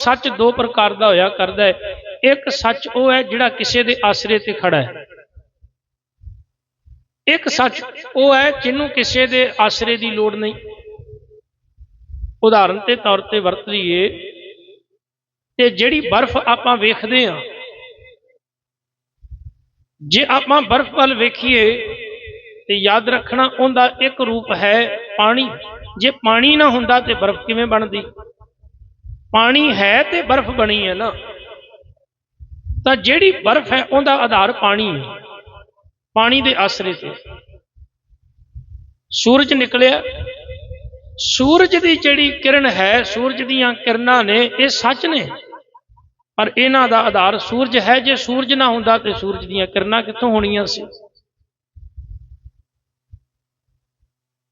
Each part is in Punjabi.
ਸੱਚ ਦੋ ਪ੍ਰਕਾਰ ਦਾ ਹੋਇਆ ਕਰਦਾ ਹੈ। ਇੱਕ ਸੱਚ ਉਹ ਹੈ ਜਿਹੜਾ ਕਿਸੇ ਦੇ ਆਸਰੇ ਤੇ ਖੜਾ ਹੈ। ਇੱਕ ਸੱਚ ਉਹ ਹੈ ਜਿਹਨੂੰ ਕਿਸੇ ਦੇ ਆਸਰੇ ਦੀ ਲੋੜ ਨਹੀਂ। ਉਦਾਹਰਨ ਦੇ ਤੌਰ ਤੇ ਵਰਤ ਲਈਏ ਤੇ ਜਿਹੜੀ ਬਰਫ਼ ਆਪਾਂ ਵੇਖਦੇ ਹਾਂ, ਜੇ ਆਪਾਂ ਬਰਫ਼ ਵੱਲ ਵੇਖੀਏ ਤੇ ਯਾਦ ਰੱਖਣਾ ਉਹਦਾ ਇੱਕ ਰੂਪ ਹੈ ਪਾਣੀ। ਜੇ ਪਾਣੀ ਨਾ ਹੁੰਦਾ ਤੇ ਬਰਫ਼ ਕਿਵੇਂ ਬਣਦੀ? ਪਾਣੀ ਹੈ ਤੇ ਬਰਫ਼ ਬਣੀ ਹੈ ਨਾ। ਤਾਂ ਜਿਹੜੀ ਬਰਫ਼ ਹੈ, ਉਹਦਾ ਆਧਾਰ ਪਾਣੀ ਹੈ। ਪਾਣੀ ਦੇ ਆਸਰੇ ਤੇ। ਸੂਰਜ ਨਿਕਲਿਆ। ਸੂਰਜ ਦੀ ਜਿਹੜੀ ਕਿਰਨ ਹੈ, ਸੂਰਜ ਦੀਆਂ ਕਿਰਨਾਂ ਨੇ, ਇਹ ਸੱਚ ਨੇ। ਪਰ ਇਹਨਾਂ ਦਾ ਆਧਾਰ ਸੂਰਜ ਹੈ। ਜੇ ਸੂਰਜ ਨਾ ਹੁੰਦਾ, ਤੇ ਸੂਰਜ ਦੀਆਂ ਕਿਰਨਾਂ ਕਿੱਥੋਂ ਹੋਣੀਆਂ ਸੀ?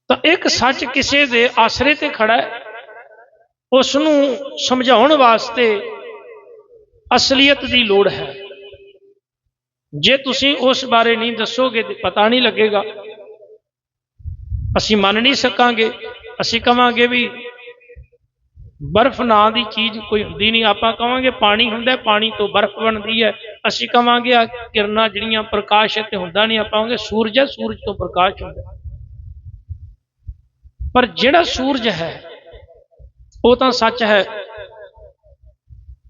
ਤਾਂ ਇੱਕ ਸੱਚ ਕਿਸੇ ਦੇ ਆਸਰੇ ਤੇ ਖੜਾ ਹੈ। ਉਸ ਨੂੰ ਸਮਝਾਉਣ ਵਾਸਤੇ ਅਸਲੀਅਤ ਦੀ ਲੋੜ ਹੈ। ਜੇ ਤੁਸੀਂ ਉਸ ਬਾਰੇ ਨਹੀਂ ਦੱਸੋਗੇ ਤੇ ਪਤਾ ਨਹੀਂ ਲੱਗੇਗਾ। ਅਸੀਂ ਮੰਨ ਨਹੀਂ ਸਕਾਂਗੇ। ਅਸੀਂ ਕਵਾਂਗੇ ਵੀ ਬਰਫ਼ ਨਾਂ ਦੀ ਚੀਜ਼ ਕੋਈ ਹੁੰਦੀ ਨਹੀਂ। ਆਪਾਂ ਕਵਾਂਗੇ ਪਾਣੀ ਹੁੰਦਾ ਪਾਣੀ ਤੋਂ ਬਰਫ਼ ਬਣਦੀ ਹੈ। ਅਸੀਂ ਕਵਾਂਗੇ ਆ ਕਿਰਨਾਂ ਜਿਹੜੀਆਂ ਪ੍ਰਕਾਸ਼ ਹੈ ਤੇ ਹੁੰਦਾ ਨਹੀਂ। ਆਪਾਂ ਕਹਾਂਗੇ ਸੂਰਜ ਹੈ, ਸੂਰਜ ਤੋਂ ਪ੍ਰਕਾਸ਼ ਹੁੰਦਾ ਪਰ ਜਿਹੜਾ ਸੂਰਜ ਹੈ ਉਹ ਤਾਂ ਸੱਚ ਹੈ।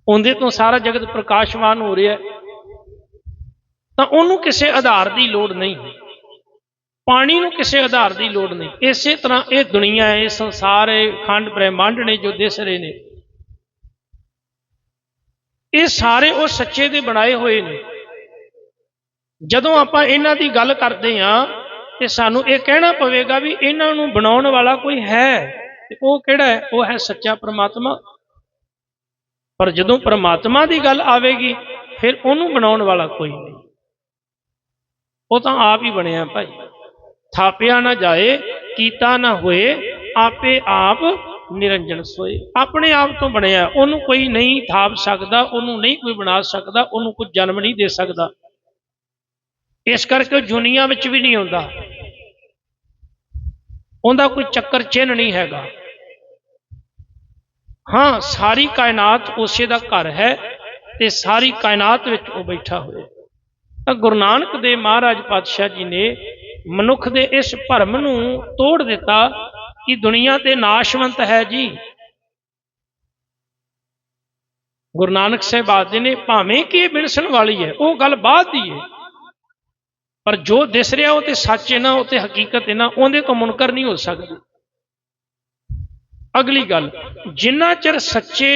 ਉਹਦੇ ਤੋਂ ਸਾਰਾ ਜਗਤ ਪ੍ਰਕਾਸ਼ਮਾਨ ਹੋ ਰਿਹਾ ਤਾਂ ਉਹਨੂੰ ਕਿਸੇ ਆਧਾਰ ਦੀ ਲੋੜ ਨਹੀਂ। ਪਾਣੀ ਨੂੰ ਕਿਸੇ ਆਧਾਰ ਦੀ ਲੋੜ ਨਹੀਂ। ਇਸੇ ਤਰ੍ਹਾਂ ਇਹ ਦੁਨੀਆ ਹੈ, ਇਹ ਸੰਸਾਰ ਹੈ ਖੰਡ ਬ੍ਰਹਿਮੰਡ ਨੇ ਜੋ ਦਿਸ ਰਹੇ ਨੇ। ਇਹ ਸਾਰੇ ਉਹ ਸੱਚੇ ਦੇ ਬਣਾਏ ਹੋਏ ਨੇ। ਜਦੋਂ ਆਪਾਂ ਇਹਨਾਂ ਦੀ ਗੱਲ ਕਰਦੇ ਹਾਂ, ਤੇ ਸਾਨੂੰ ਇਹ ਕਹਿਣਾ ਪਵੇਗਾ ਵੀ ਇਹਨਾਂ ਨੂੰ ਬਣਾਉਣ ਵਾਲਾ ਕੋਈ ਹੈ। ਤੇ ਉਹ ਕਿਹੜਾ ਹੈ? ਉਹ ਹੈ ਸੱਚਾ ਪ੍ਰਮਾਤਮਾ। ਪਰ ਜਦੋਂ ਪ੍ਰਮਾਤਮਾ ਦੀ ਗੱਲ ਆਵੇਗੀ, ਫਿਰ ਉਹਨੂੰ ਬਣਾਉਣ ਵਾਲਾ ਕੋਈ ਨਹੀਂ। ਉਹ ਤਾਂ ਆਪ ਹੀ ਬਣਿਆ ਭਾਈ। ਥਾਪਿਆ ਨਾ ਜਾਏ, ਕੀਤਾ ਨਾ ਹੋਏ, ਆਪੇ ਆਪ ਨਿਰੰਜਨ ਸੋਏ। ਆਪਣੇ ਆਪ ਤੋਂ ਬਣਿਆ ਉਹਨੂੰ ਕੋਈ ਨਹੀਂ ਥਾਪ ਸਕਦਾ, ਉਹਨੂੰ ਨਹੀਂ ਕੋਈ ਬਣਾ ਸਕਦਾ, ਉਹਨੂੰ ਕੋਈ ਜਨਮ ਨਹੀਂ ਦੇ ਸਕਦਾ। ਇਸ ਕਰਕੇ ਉਹ ਦੁਨੀਆ ਵਿੱਚ ਵੀ ਨਹੀਂ ਆਉਂਦਾ। ਉਹਦਾ ਕੋਈ ਚੱਕਰ ਚਿੰਨ ਨਹੀਂ ਹੈਗਾ। ਹਾਂ, ਸਾਰੀ ਕਾਇਨਾਤ ਉਸੇ ਦਾ ਘਰ ਹੈ ਤੇ ਸਾਰੀ ਕਾਇਨਾਤ ਵਿੱਚ ਉਹ ਬੈਠਾ ਹੋਇਆ। ਤਾਂ ਗੁਰੂ ਨਾਨਕ ਦੇਵ ਮਹਾਰਾਜ ਪਾਤਸ਼ਾਹ ਜੀ ਨੇ ਮਨੁੱਖ ਦੇ ਇਸ ਭਰਮ ਨੂੰ ਤੋੜ ਦਿੱਤਾ ਕਿ ਦੁਨੀਆ ਤੇ ਨਾਸ਼ਵੰਤ ਹੈ ਜੀ। ਗੁਰੂ ਨਾਨਕ ਸਾਹਿਬ ਆਖਦੇ ਨੇ, ਭਾਵੇਂ ਕਿ ਇਹ ਬਿਨਸਣ ਵਾਲੀ ਹੈ, ਉਹ ਗੱਲ ਬਾਅਦ ਦੀ ਹੈ। ਪਰ ਜੋ ਦਿਸ ਰਿਹਾ ਉਹ ਤੇ ਸੱਚ ਹੈ ਨਾ, ਉਹ ਤੇ ਹਕੀਕਤ ਹੈ ਨਾ, ਉਹਦੇ ਤੋਂ ਮੁਨਕਰ ਨਹੀਂ ਹੋ ਸਕਦੀ। ਅਗਲੀ ਗੱਲ, ਜਿੰਨਾ ਚਿਰ ਸੱਚੇ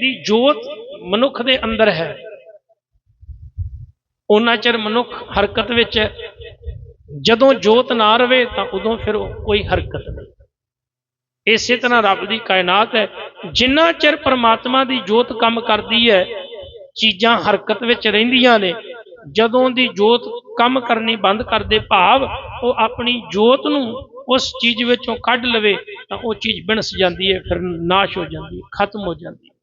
ਦੀ ਜੋਤ ਮਨੁੱਖ ਦੇ ਅੰਦਰ ਹੈ ਉਹਨਾਂ ਚਿਰ ਮਨੁੱਖ ਹਰਕਤ ਵਿੱਚ ਹੈ। ਜਦੋਂ ਜੋਤ ਨਾ ਰਵੇ ਤਾਂ ਉਦੋਂ ਫਿਰ ਕੋਈ ਹਰਕਤ ਨਹੀਂ। ਇਸੇ ਤਰ੍ਹਾਂ ਰੱਬ ਦੀ ਕਾਇਨਾਤ ਹੈ, ਜਿੰਨਾ ਚਿਰ ਪਰਮਾਤਮਾ ਦੀ ਜੋਤ ਕੰਮ ਕਰਦੀ ਹੈ, ਚੀਜ਼ਾਂ ਹਰਕਤ ਵਿੱਚ ਰਹਿੰਦੀਆਂ ਨੇ ਜਦੋਂ ਦੀ ਜੋਤ ਕੰਮ ਕਰਨੀ ਬੰਦ ਕਰ ਦੇ ਭਾਵ ਉਹ ਆਪਣੀ ਜੋਤ ਨੂੰ ਉਸ ਚੀਜ਼ ਵਿੱਚੋਂ ਕੱਢ ਲਵੇ ਤਾਂ ਉਹ ਚੀਜ਼ ਬਿਨਸ ਜਾਂਦੀ ਹੈ, ਫਿਰ ਨਾਸ਼ ਹੋ ਜਾਂਦੀ ਹੈ, ਖਤਮ ਹੋ ਜਾਂਦੀ ਹੈ।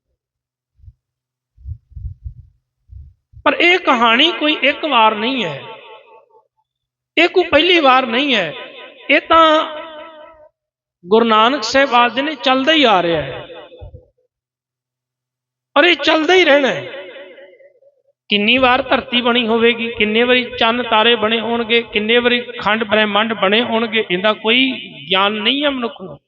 ਪਰ ਇਹ ਕਹਾਣੀ ਕੋਈ ਇੱਕ ਵਾਰ ਨਹੀਂ ਹੈ। ਇਹ ਕੋਈ ਪਹਿਲੀ ਵਾਰ ਨਹੀਂ ਹੈ। ਇਹ ਤਾਂ ਗੁਰੂ ਨਾਨਕ ਸਾਹਿਬ ਆਦਿ ਨੇ ਚੱਲਦਾ ਹੀ ਆ ਰਿਹਾ ਹੈ। ਔਰ ਇਹ ਚੱਲਦਾ ਹੀ ਰਹਿਣਾ ਹੈ। ਕਿੰਨੀ ਵਾਰ ਧਰਤੀ ਬਣੀ ਹੋਵੇਗੀ? ਕਿੰਨੇ ਵਾਰੀ ਚੰਨ ਤਾਰੇ ਬਣੇ ਹੋਣਗੇ? ਕਿੰਨੇ ਵਾਰੀ ਖੰਡ ਬ੍ਰਹਿਮੰਡ ਬਣੇ ਹੋਣਗੇ? ਇਹਦਾ ਕੋਈ ਗਿਆਨ ਨਹੀਂ ਹੈ ਮਨੁੱਖ ਨੂੰ।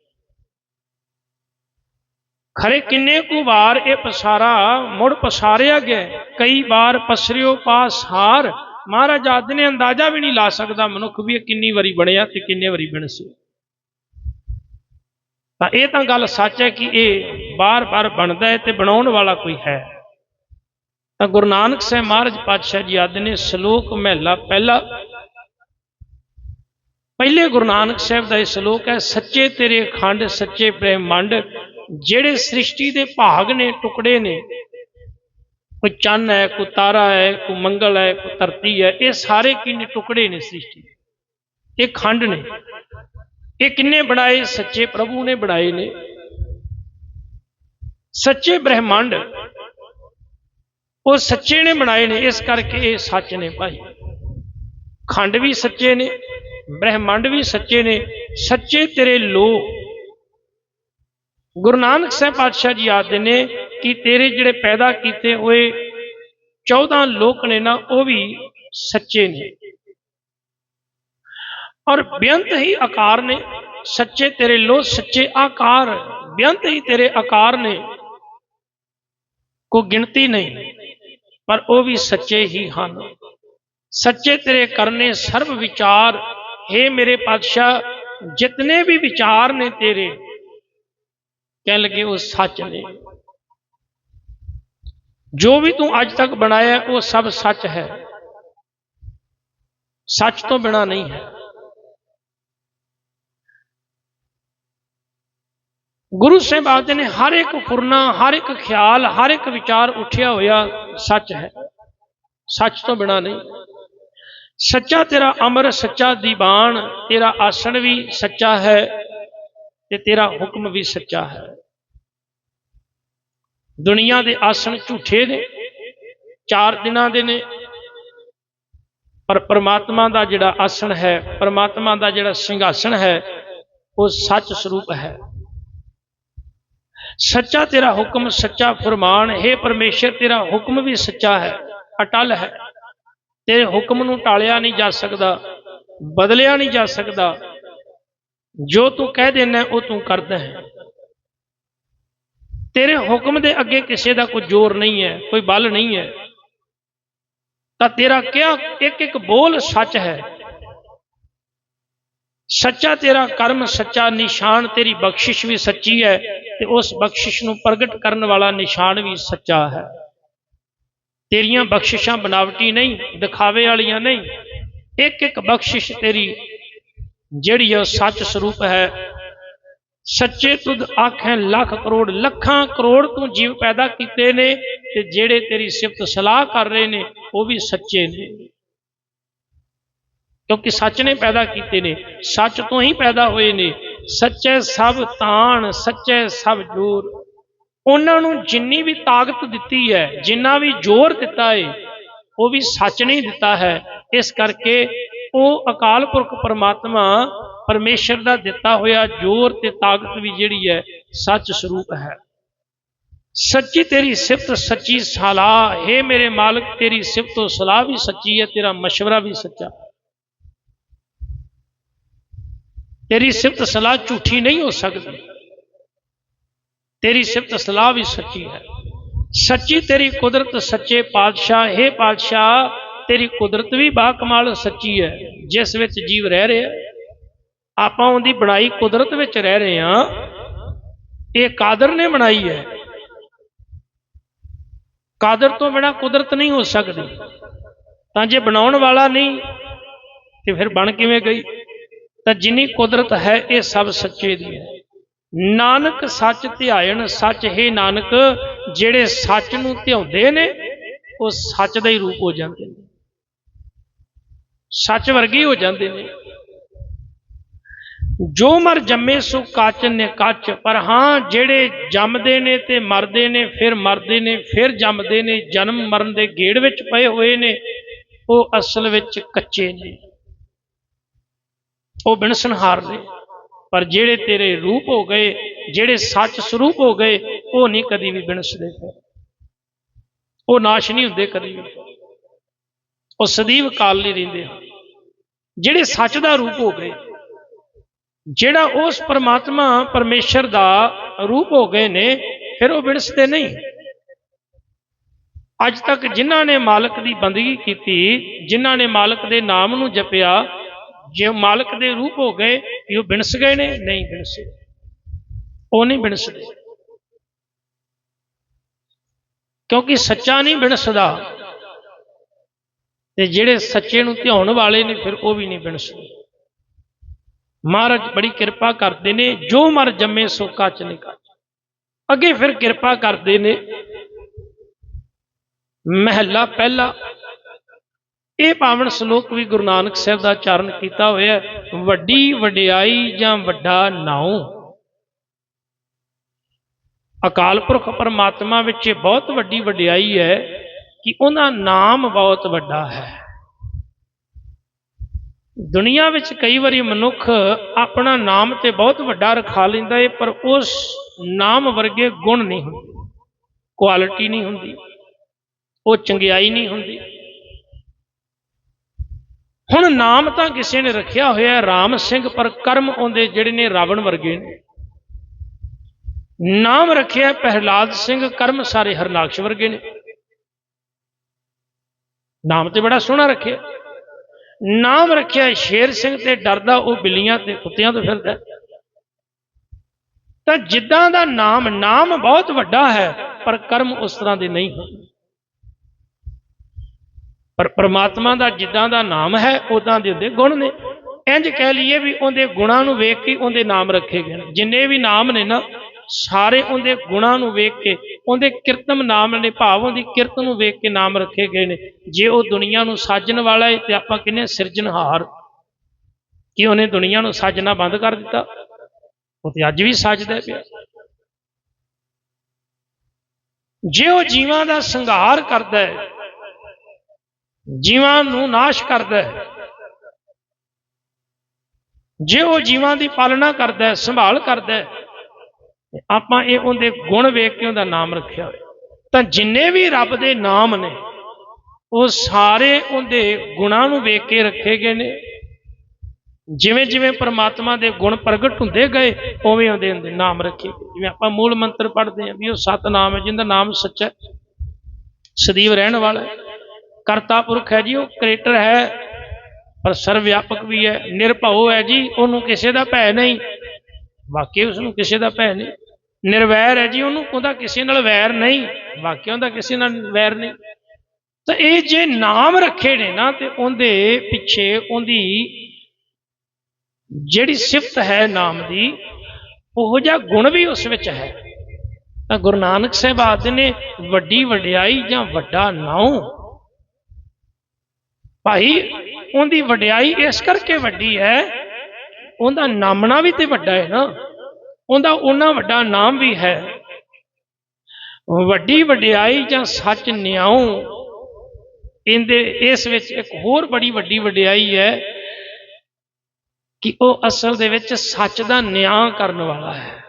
ਖਰੇ ਕਿੰਨੇ ਕੁ ਵਾਰ ਇਹ ਪਸਾਰਾ ਮੁੜ ਪਸਾਰਿਆ ਗਿਆ ਕਈ ਵਾਰ ਪਸਰਿਓ ਪਾਸਾਰ ਮਹਾਰਾਜ ਆਦਿ ਨੇ ਅੰਦਾਜ਼ਾ ਵੀ ਨਹੀਂ ਲਾ ਸਕਦਾ ਮਨੁੱਖ ਵੀ ਇਹ ਕਿੰਨੀ ਵਾਰੀ ਬਣਿਆ ਤੇ ਕਿੰਨੇ ਵਾਰੀ ਬਿਨਸਿਆ ਤਾਂ ਇਹ ਤਾਂ ਗੱਲ ਸੱਚ ਹੈ ਕਿ ਇਹ ਬਾਰ-ਬਾਰ ਬਣਦਾ ਹੈ ਤੇ ਬਣਾਉਣ ਵਾਲਾ ਕੋਈ ਹੈ। ਤਾਂ ਗੁਰੂ ਨਾਨਕ ਸਾਹਿਬ ਮਹਾਰਾਜ ਪਾਤਸ਼ਾਹ ਜੀ ਆਦਿ ਨੇ ਸ਼ਲੋਕ ਮਹਿਲਾ ਪਹਿਲਾ, ਪਹਿਲੇ ਗੁਰੂ ਨਾਨਕ ਸਾਹਿਬ ਦਾ ਇਹ ਸ਼ਲੋਕ ਹੈ, ਸੱਚੇ ਤੇਰੇ ਖੰਡ ਸੱਚੇ ਬ੍ਰਹਿਮੰਡ ਜਿਹੜੇ ਸ੍ਰਿਸ਼ਟੀ ਦੇ ਭਾਗ ਨੇ, ਟੁਕੜੇ ਨੇ। ਕੋਈ ਚੰਨ ਹੈ, ਕੋਈ ਤਾਰਾ ਹੈ, ਕੋਈ ਮੰਗਲ ਹੈ, ਕੋਈ ਧਰਤੀ ਹੈ, ਇਹ ਸਾਰੇ ਕਿੰਨੇ ਟੁਕੜੇ ਨੇ ਸ੍ਰਿਸ਼ਟੀ ਇਹ ਖੰਡ ਨੇ। ਇਹ ਕਿੰਨੇ ਬਣਾਏ? ਸੱਚੇ ਪ੍ਰਭੂ ਨੇ ਬਣਾਏ ਨੇ। ਸੱਚੇ ਬ੍ਰਹਿਮੰਡ ਉਹ ਸੱਚੇ ਨੇ ਬਣਾਏ ਨੇ, ਇਸ ਕਰਕੇ ਇਹ ਸੱਚ ਨੇ ਭਾਈ। ਖੰਡ ਵੀ ਸੱਚੇ ਨੇ, ਬ੍ਰਹਿਮੰਡ ਵੀ ਸੱਚੇ ਨੇ, ਸੱਚੇ ਤੇਰੇ ਲੋ ਗੁਰੂ ਨਾਨਕ ਸਾਹਿਬ ਪਾਤਸ਼ਾਹ ਜੀ ਆਖਦੇ ਨੇ ਕਿ ਤੇਰੇ ਜਿਹੜੇ ਪੈਦਾ ਕੀਤੇ ਹੋਏ 14 ਲੋਕ ਨੇ ਨਾ, ਉਹ ਵੀ ਸੱਚੇ ਨੇ। ਔਰ ਬੇਅੰਤ ਹੀ ਆਕਾਰ ਨੇ, ਸੱਚੇ ਤੇਰੇ ਲੋ ਸੱਚੇ ਆਕਾਰ। ਬੇਅੰਤ ਹੀ ਤੇਰੇ ਆਕਾਰ ਨੇ। ਕੋ ਗਿਣਤੀ ਨਹੀਂ। ਪਰ ਉਹ ਵੀ ਸੱਚੇ ਹੀ ਹਨ। ਸੱਚੇ ਤੇਰੇ ਕਰਨੇ ਸਰਬ ਵਿਚਾਰ। हे ਮੇਰੇ ਪਾਤਸ਼ਾਹ, ਜਿਤਨੇ ਵੀ ਵਿਚਾਰ ਨੇ ਤੇਰੇ ਕਹਿ ਲੱਗੇ ਉਹ ਸੱਚ ਨੇ। ਜੋ ਵੀ ਤੂੰ ਅੱਜ ਤੱਕ ਬਣਾਇਆ, ਉਹ ਸਭ ਸੱਚ ਹੈ। ਸੱਚ ਤੋਂ ਬਿਨਾ ਨਹੀਂ ਹੈ। ਗੁਰੂ ਸਾਹਿਬ ਆਖਦੇ ਨੇ ਹਰ ਇੱਕ ਫੁਰਨਾ, ਹਰ ਇੱਕ ਖਿਆਲ, ਹਰ ਇੱਕ ਵਿਚਾਰ ਉੱਠਿਆ ਹੋਇਆ ਸੱਚ ਹੈ। ਸੱਚ ਤੋਂ ਬਿਨਾ ਨਹੀਂ। ਸੱਚਾ ਤੇਰਾ ਅਮਰ, ਸੱਚਾ ਦੀਵਾਨ ਤੇਰਾ ਆਸਣ ਵੀ ਸੱਚਾ ਹੈ ਤੇ ਤੇਰਾ ਹੁਕਮ ਵੀ ਸੱਚਾ ਹੈ। ਦੁਨੀਆ ਦੇ ਆਸਣ ਝੂਠੇ ਨੇ, ਚਾਰ ਦਿਨਾਂ ਦੇ ਨੇ, ਪਰ ਪ੍ਰਮਾਤਮਾ ਦਾ ਜਿਹੜਾ ਆਸਣ ਹੈ, ਪਰਮਾਤਮਾ ਦਾ ਜਿਹੜਾ ਸਿੰਘਾਸਣ ਹੈ, ਉਹ ਸੱਚ ਸਰੂਪ ਹੈ। ਸੱਚਾ ਤੇਰਾ ਹੁਕਮ ਸੱਚਾ ਫਰਮਾਨ, ਹੈ ਪਰਮੇਸ਼ਰ, ਤੇਰਾ ਹੁਕਮ ਵੀ ਸੱਚਾ ਹੈ, ਅਟਲ ਹੈ। ਤੇਰੇ ਹੁਕਮ ਨੂੰ ਟਾਲਿਆ ਨਹੀਂ ਜਾ ਸਕਦਾ, ਬਦਲਿਆ ਨਹੀਂ ਜਾ ਸਕਦਾ। ਜੋ ਤੂੰ ਕਹਿ ਦੇਣਾ ਉਹ ਤੂੰ ਕਰਦਾ ਹੈ। ਤੇਰੇ ਹੁਕਮ ਦੇ ਅੱਗੇ ਕਿਸੇ ਦਾ ਕੋਈ ਜ਼ੋਰ ਨਹੀਂ ਹੈ, ਕੋਈ ਬਲ ਨਹੀਂ ਹੈ। ਤਾਂ ਤੇਰਾ ਕਿਹਾ ਇੱਕ ਇੱਕ ਬੋਲ ਸੱਚ ਹੈ? ਸੱਚਾ ਤੇਰਾ ਕਰਮ, ਸੱਚਾ ਨਿਸ਼ਾਨ, ਤੇਰੀ ਬਖਸ਼ਿਸ਼ ਵੀ ਸੱਚੀ ਹੈ ਤੇ ਉਸ ਬਖਸ਼ਿਸ਼ ਨੂੰ ਪ੍ਰਗਟ ਕਰਨ ਵਾਲਾ ਨਿਸ਼ਾਨ ਵੀ ਸੱਚਾ ਹੈ। ਤੇਰੀਆਂ ਬਖਸ਼ਿਸ਼ਾਂ ਬਨਾਵਟੀ ਨਹੀਂ, ਦਿਖਾਵੇ ਵਾਲੀਆਂ ਨਹੀਂ। ਇੱਕ ਇੱਕ ਬਖਸ਼ਿਸ਼ ਤੇਰੀ, ਜਿਹੜੀ ਉਹ ਸੱਚ ਸਰੂਪ ਹੈ। ਸੱਚੇ ਤੁਧ ਆਖੇ ਲੱਖ ਕਰੋੜ, ਲੱਖਾਂ ਕਰੋੜ ਤੂੰ ਜੀਵ ਪੈਦਾ ਕੀਤੇ ਨੇ ਤੇ ਜਿਹੜੇ ਤੇਰੀ ਸਿਫਤ ਸਲਾਹ ਕਰ ਰਹੇ ਨੇ, ਉਹ ਵੀ ਸੱਚੇ ਨੇ। ਕਿਉਂਕਿ ਸੱਚ ਨੇ ਪੈਦਾ ਕੀਤੇ ਨੇ ਸੱਚ ਤੋਂ ਹੀ ਪੈਦਾ ਹੋਏ ਨੇ ਸੱਚੇ ਸਭ ਤਾਣ ਸੱਚੇ ਸਭ ਜੋਰ ਉਹਨਾਂ ਨੂੰ ਜਿੰਨੀ ਵੀ ਤਾਕਤ ਦਿੱਤੀ ਹੈ ਜਿੰਨਾ ਵੀ ਜ਼ੋਰ ਦਿੱਤਾ ਹੈ ਉਹ ਵੀ ਸੱਚ ਨਹੀਂ ਦਿੱਤਾ ਹੈ ਇਸ ਕਰਕੇ ਉਹ ਅਕਾਲ ਪੁਰਖ ਪਰਮਾਤਮਾ ਪਰਮੇਸ਼ਰ ਦਾ ਦਿੱਤਾ ਹੋਇਆ ਜ਼ੋਰ ਤੇ ਤਾਕਤ ਵੀ ਜਿਹੜੀ ਹੈ ਸੱਚ ਸਰੂਪ ਹੈ ਸੱਚੀ ਤੇਰੀ ਸਿਫਤ ਸੱਚੀ ਸਲਾਹ ਹੈ ਮੇਰੇ ਮਾਲਕ ਤੇਰੀ ਸਿਫਤ ਸਲਾਹ ਵੀ ਸੱਚੀ ਹੈ ਤੇਰਾ مشورہ ਵੀ ਸੱਚਾ ਤੇਰੀ ਸਿਫਤ ਸਲਾਹ ਝੂਠੀ ਨਹੀਂ ਹੋ ਸਕਦੀ। ਤੇਰੀ ਸਿਫਤ ਸਲਾਹ ਵੀ ਸੱਚੀ ਹੈ। ਸੱਚੀ ਤੇਰੀ ਕੁਦਰਤ ਸੱਚੇ ਪਾਤਸ਼ਾਹ, ਹੈ ਪਾਤਸ਼ਾਹ, ਤੇਰੀ ਕੁਦਰਤ ਵੀ ਬਾ ਕਮਾਲ ਸੱਚੀ ਹੈ, ਜਿਸ ਵਿੱਚ ਜੀਵ ਰਹਿ ਰਿਹਾ। ਆਪਾਂ ਉਹਦੀ ਬਣਾਈ ਕੁਦਰਤ ਵਿੱਚ ਰਹਿ ਰਹੇ ਹਾਂ। ਇਹ ਕਾਦਰ ਨੇ ਬਣਾਈ ਹੈ। ਕਾਦਰ ਤੋਂ ਬਿਨਾ ਕੁਦਰਤ ਨਹੀਂ ਹੋ ਸਕਦੀ। ਤਾਂ ਜੇ ਬਣਾਉਣ ਵਾਲਾ ਨਹੀਂ, ਤੇ ਫਿਰ ਬਣ ਕਿਵੇਂ ਗਈ? ਤਾਂ ਜਿਨੀ ਕੁਦਰਤ ਹੈ ਇਹ ਸਭ ਸੱਚੇ ਦੀ ਹੈ। ਨਾਨਕ ਸੱਚ ਧਿਆਇਣ, ਸੱਚ ਹੈ ਨਾਨਕ, ਜਿਹੜੇ ਸੱਚ ਨੂੰ ਧਿਆਉਂਦੇ ਨੇ, ਉਹ ਸੱਚ ਦਾ ਹੀ ਰੂਪ ਹੋ ਜਾਂਦੇ ਨੇ। ਸੱਚ ਵਰਗੇ ਹੋ ਜਾਂਦੇ ਨੇ। ਜੋ ਮਰ ਜੰਮੇ ਸੋ ਕੱਚ ਨੇ ਕੱਚ, ਪਰ ਹਾਂ ਜਿਹੜੇ ਜੰਮਦੇ ਨੇ ਤੇ ਮਰਦੇ ਨੇ, ਫਿਰ ਮਰਦੇ ਨੇ, ਫਿਰ ਜੰਮਦੇ ਨੇ, ਜਨਮ ਮਰਨ ਦੇ ਗੇੜ ਵਿੱਚ ਪਏ ਹੋਏ ਨੇ, ਉਹ ਅਸਲ ਵਿੱਚ ਕੱਚੇ ਨੇ। ਉਹ ਬਿਨਸਨਹਾਰ ਨੇ ਪਰ ਜਿਹੜੇ ਤੇਰੇ ਰੂਪ ਹੋ ਗਏ, ਜਿਹੜੇ ਸੱਚ ਸਰੂਪ ਹੋ ਗਏ, ਉਹ ਨਹੀਂ ਕਦੀ ਵੀ ਬਿਨਸਦੇ ਫਿਰ। ਉਹ ਨਾਸ਼ ਨਹੀਂ ਹੁੰਦੇ ਕਦੀ ਵੀ। ਉਹ ਸਦੀਵ ਕਾਲ ਲਈ ਰਹਿੰਦੇ ਜਿਹੜੇ ਸੱਚ ਦਾ ਰੂਪ ਹੋ ਗਏ, ਜਿਹੜਾ ਉਸ ਪਰਮਾਤਮਾ ਪਰਮੇਸ਼ਰ ਦਾ ਰੂਪ ਹੋ ਗਏ ਨੇ, ਫਿਰ ਉਹ ਵਿਣਸਦੇ ਨਹੀਂ। ਅੱਜ ਤੱਕ ਜਿਨ੍ਹਾਂ ਨੇ ਮਾਲਕ ਦੀ ਬੰਦਗੀ ਕੀਤੀ, ਜਿਨ੍ਹਾਂ ਨੇ ਮਾਲਕ ਦੇ ਨਾਮ ਨੂੰ ਜਪਿਆ ਜੇ ਮਾਲਕ ਦੇ ਰੂਪ ਹੋ ਗਏ ਕਿ ਉਹ ਬਿਨਸ ਗਏ ਨੇ ਨਹੀਂ ਬਿਨਸੇ ਉਹ ਨਹੀਂ ਬਿਨਸਦੇ ਕਿਉਂਕਿ ਸੱਚਾ ਨਹੀਂ ਬਿਨਸਦਾ ਤੇ ਜਿਹੜੇ ਸੱਚੇ ਨੂੰ ਧਿਆਉਣ ਵਾਲੇ ਨੇ ਫਿਰ ਉਹ ਵੀ ਨਹੀਂ ਬਿਨਸਦੇ ਮਹਾਰਾਜ ਬੜੀ ਕਿਰਪਾ ਕਰਦੇ ਨੇ ਜੋ ਮਰ ਜੰਮੇ ਸੋ ਕੱਚ ਨੇ ਕੱਚ ਅੱਗੇ ਫਿਰ ਕਿਰਪਾ ਕਰਦੇ ਨੇ ਮਹਿਲਾ ਪਹਿਲਾ ਇਹ ਪਾਵਨ ਸ਼ਲੋਕ ਵੀ ਗੁਰੂ ਨਾਨਕ ਸਾਹਿਬ ਦਾ ਚਾਰਨ ਕੀਤਾ ਹੋਇਆ ਵੱਡੀ ਵਡਿਆਈ ਜਾਂ ਵੱਡਾ ਨਾਉ। ਅਕਾਲ ਪੁਰਖ ਪਰਮਾਤਮਾ ਵਿੱਚ ਇਹ ਬਹੁਤ ਵੱਡੀ ਵਡਿਆਈ ਹੈ ਕਿ ਉਹਦਾ ਨਾਮ ਬਹੁਤ ਵੱਡਾ ਹੈ। ਦੁਨੀਆ ਵਿੱਚ ਕਈ ਵਾਰੀ ਮਨੁੱਖ ਆਪਣਾ ਨਾਮ ਤੇ ਬਹੁਤ ਵੱਡਾ ਰਖਾ ਲੈਂਦਾ ਹੈ ਪਰ ਉਸ ਨਾਮ ਵਰਗੇ ਗੁਣ ਨਹੀਂ ਹੁੰਦੇ। ਕੁਆਲਿਟੀ ਨਹੀਂ ਹੁੰਦੀ। ਉਹ ਚੰਗਿਆਈ ਨਹੀਂ ਹੁੰਦੀ। ਹੁਣ ਨਾਮ ਤਾਂ ਕਿਸੇ ਨੇ ਰੱਖਿਆ ਹੋਇਆ ਰਾਮ ਸਿੰਘ, ਪਰ ਕਰਮ ਉਹਦੇ ਜਿਹੜੇ ਨੇ ਰਾਵਣ ਵਰਗੇ ਨੇ। ਨਾਮ ਰੱਖਿਆ ਪਹਿਲਾਦ ਸਿੰਘ, ਕਰਮ ਸਾਰੇ ਹਰਨਾਕਸ਼ ਵਰਗੇ ਨੇ। ਨਾਮ ਤੇ ਬੜਾ ਸੋਹਣਾ ਰੱਖਿਆ। ਨਾਮ ਰੱਖਿਆ ਸ਼ੇਰ ਸਿੰਘ ਤੇ, ਡਰਦਾ ਉਹ ਬਿੱਲੀਆਂ ਤੇ, ਕੁੱਤਿਆਂ ਤੋਂ ਫਿਰਦਾ ਤਾਂ ਜਿੱਦਾਂ ਦਾ ਨਾਮ ਨਾਮ ਬਹੁਤ ਵੱਡਾ ਹੈ, ਪਰ ਕਰਮ ਉਸ ਤਰ੍ਹਾਂ ਦੇ ਨਹੀਂ ਹੁੰਦੇ। ਪਰ ਪ੍ਰਮਾਤਮਾ ਦਾ ਜਿੱਦਾਂ ਦਾ ਨਾਮ ਹੈ ਉਦਾਂ ਦੇ ਉਹਦੇ ਗੁਣ ਨੇ। ਇੰਜ ਕਹਿ ਲਈਏ ਵੀ ਉਹਦੇ ਗੁਣਾਂ ਨੂੰ ਵੇਖ ਕੇ ਉਹਦੇ ਨਾਮ ਰੱਖੇ ਗਏ ਨੇ। ਜਿੰਨੇ ਵੀ ਨਾਮ ਨੇ ਨਾ, ਸਾਰੇ ਉਹਦੇ ਗੁਣਾਂ ਨੂੰ ਵੇਖ ਕੇ, ਉਹਦੇ ਕਿਰਤਮ ਨਾਮ ਨੇ, ਭਾਵ ਉਹਦੀ ਕਿਰਤ ਨੂੰ ਵੇਖ ਕੇ ਨਾਮ ਰੱਖੇ ਗਏ ਨੇ। ਜੇ ਉਹ ਦੁਨੀਆ ਨੂੰ ਸਾਜਣ ਵਾਲਾ ਹੈ ਤੇ ਆਪਾਂ ਕਹਿੰਦੇ ਹਾਂ ਸਿਰਜਣਹਾਰ। ਕਿ ਉਹਨੇ ਦੁਨੀਆ ਨੂੰ ਸਾਜਣਾ ਬੰਦ ਕਰ ਦਿੱਤਾ? ਉਹ ਤੇ ਅੱਜ ਵੀ ਸਾਜਦਾ ਪਿਆ। ਜੇ ਉਹ ਜੀਵਾਂ ਦਾ ਸੰਘਾਰ ਕਰਦਾ ਹੈ ਜੀਵਾਂ ਨੂੰ ਨਾਸ਼ ਕਰਦਾ ਹੈ। ਜੇ ਉਹ ਜੀਵਾਂ ਦੀ ਪਾਲਣਾ ਕਰਦਾ ਹੈ, ਸੰਭਾਲ ਕਰਦਾ ਹੈ, ਆਪਾਂ ਇਹ ਉਹਦੇ ਗੁਣ ਵੇਖ ਕੇ ਉਹਦਾ ਨਾਮ ਰੱਖਿਆ ਹੋਇਆ। ਤਾਂ ਜਿੰਨੇ ਵੀ ਰੱਬ ਦੇ ਨਾਮ ਨੇ, ਉਹ ਸਾਰੇ ਉਹਦੇ ਗੁਣਾਂ ਨੂੰ ਵੇਖ ਕੇ ਰੱਖੇ ਗਏ ਨੇ। ਜਿਵੇਂ ਜਿਵੇਂ ਪਰਮਾਤਮਾ ਦੇ ਗੁਣ ਪ੍ਰਗਟ ਹੁੰਦੇ ਗਏ, ਉਵੇਂ ਉਹਦੇ ਹੁੰਦੇ ਨਾਮ ਰੱਖੇ ਗਏ। ਜਿਵੇਂ ਆਪਾਂ ਮੂਲ ਮੰਤਰ ਪੜ੍ਹਦੇ ਹਾਂ ਵੀ ਉਹ ਸਤਨਾਮ ਹੈ, ਜਿਹਦਾ ਨਾਮ ਸੱਚਾ ਸਦੀਵ ਰਹਿਣ ਵਾਲਾ ਹੈ। ਕਰਤਾ ਪੁਰਖ ਹੈ ਜੀ, ਉਹ ਕ੍ਰੀਏਟਰ ਹੈ, ਪਰ ਸਰਵ ਵਿਆਪਕ ਵੀ ਹੈ, ਨਿਰਭਉ ਹੈ ਜੀ, ਉਹਨੂੰ ਕਿਸੇ ਦਾ ਭੈ ਨਹੀਂ। ਵਾਕਿਆ ਉਸ ਨੂੰ ਕਿਸੇ ਦਾ ਭੈ ਨਹੀਂ। ਨਿਰਵੈਰ ਹੈ ਜੀ, ਉਹਨੂੰ ਉਹਦਾ ਕਿਸੇ ਨਾਲ ਵੈਰ ਨਹੀਂ ਵਾਕਿਆ ਉਹਦਾ ਕਿਸੇ ਨਾਲ ਵੈਰ ਨਹੀਂ। ਤਾਂ ਇਹ ਜੇ ਨਾਮ ਰੱਖੇ ਨੇ ਨਾ, ਤੇ ਉਹਦੇ ਪਿੱਛੇ ਉਹਦੀ ਜਿਹੜੀ ਸਿਫਤ ਹੈ ਨਾਮ ਦੀ, ਉਹ ਜਿਹਾ ਗੁਣ ਵੀ ਉਸ ਵਿੱਚ ਹੈ। ਤਾਂ ਗੁਰੂ ਨਾਨਕ ਸਾਹਿਬ ਆਖਦੇ ਨੇ ਵੱਡੀ ਵਡਿਆਈ ਜਾਂ ਵੱਡਾ ਨਾਉ ਭਾਈ, ਉਹਦੀ ਵਡਿਆਈ ਇਸ ਕਰਕੇ ਵੱਡੀ ਹੈ, ਉਹਦਾ ਨਾਮਣਾ ਵੀ ਤੇ ਵੱਡਾ ਹੈ ਨਾ, ਉਹਦਾ ਉਹਨਾਂ ਵੱਡਾ ਨਾਮ ਵੀ ਹੈ। ਵੱਡੀ ਵਡਿਆਈ ਜਾਂ ਸੱਚ ਨਿਆਉ, ਇਹਦੇ, ਇਸ ਵਿੱਚ ਇੱਕ ਹੋਰ ਬੜੀ ਵੱਡੀ ਵਡਿਆਈ ਹੈ ਕਿ ਉਹ ਅਸਲ ਦੇ ਵਿੱਚ ਸੱਚ ਦਾ ਨਿਆਂ ਕਰਨ ਵਾਲਾ ਹੈ।